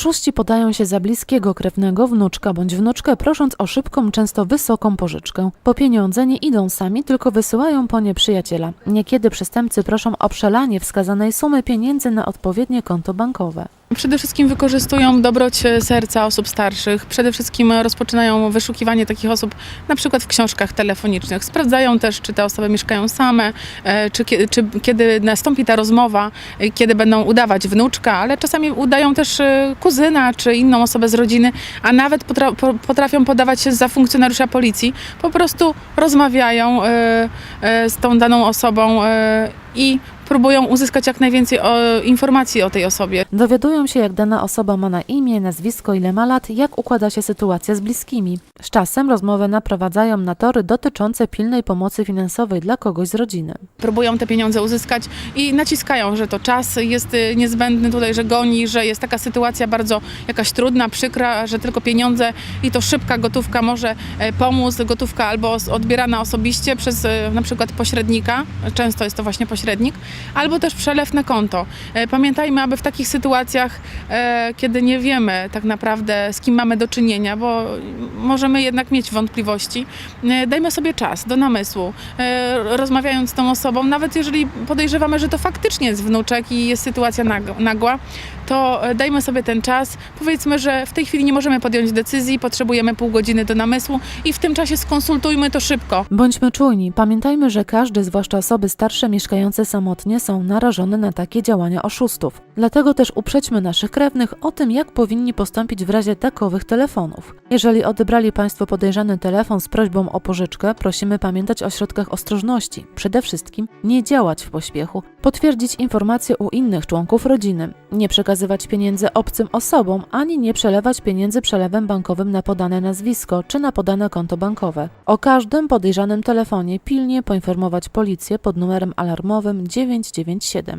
Oszuści podają się za bliskiego krewnego, wnuczka bądź wnuczkę, prosząc o szybką, często wysoką pożyczkę. Po pieniądze nie idą sami, tylko wysyłają po nie przyjaciela. Niekiedy przestępcy proszą o przelanie wskazanej sumy pieniędzy na odpowiednie konto bankowe. Przede wszystkim wykorzystują dobroć serca osób starszych. Przede wszystkim rozpoczynają wyszukiwanie takich osób na przykład w książkach telefonicznych. Sprawdzają też, czy te osoby mieszkają same, e, czy, czy kiedy nastąpi ta rozmowa, e, kiedy będą udawać wnuczka, ale czasami udają też e, kuzyna czy inną osobę z rodziny, a nawet potra- po- potrafią podawać się za funkcjonariusza policji. Po prostu rozmawiają z tą daną osobą i próbują uzyskać jak najwięcej o, informacji o tej osobie. Dowiadują się, jak dana osoba ma na imię, nazwisko, ile ma lat, jak układa się sytuacja z bliskimi. Z czasem rozmowę naprowadzają na tory dotyczące pilnej pomocy finansowej dla kogoś z rodziny. próbują te pieniądze uzyskać i naciskają, że to czas jest y, niezbędny tutaj, że goni, że jest taka sytuacja bardzo jakaś trudna, przykra, że tylko pieniądze i to szybka gotówka może e, pomóc, gotówka albo odbierana osobiście przez e, na przykład pośrednika, często jest to właśnie pośrednik, albo też przelew na konto. E, Pamiętajmy, aby w takich sytuacjach, e, kiedy nie wiemy tak naprawdę z kim mamy do czynienia, bo możemy jednak mieć wątpliwości, e, dajmy sobie czas do namysłu, rozmawiając z tą osobą, nawet jeżeli podejrzewamy, że to faktycznie jest wnuczek i jest sytuacja nag- nagła, to dajmy sobie ten czas. Powiedzmy, że w tej chwili nie możemy podjąć decyzji, potrzebujemy pół godziny do namysłu i w tym czasie skonsultujmy to szybko. Bądźmy czujni, pamiętajmy, że każdy, zwłaszcza osoby starsze mieszkające samotnie, są narażone na takie działania oszustów. Dlatego też uprzedźmy naszych krewnych o tym, jak powinni postąpić w razie takowych telefonów. Jeżeli odebrali Państwo podejrzany telefon z prośbą o pożyczkę, prosimy pamiętać o środkach ostrożności. Przede wszystkim nie działać w pośpiechu, potwierdzić informacje u innych członków rodziny, nie przekazywać pieniędzy obcym osobom, ani nie przelewać pieniędzy przelewem bankowym na podane nazwisko czy na podane konto bankowe. O każdym podejrzanym telefonie pilnie poinformować policję pod numerem alarmowym 997.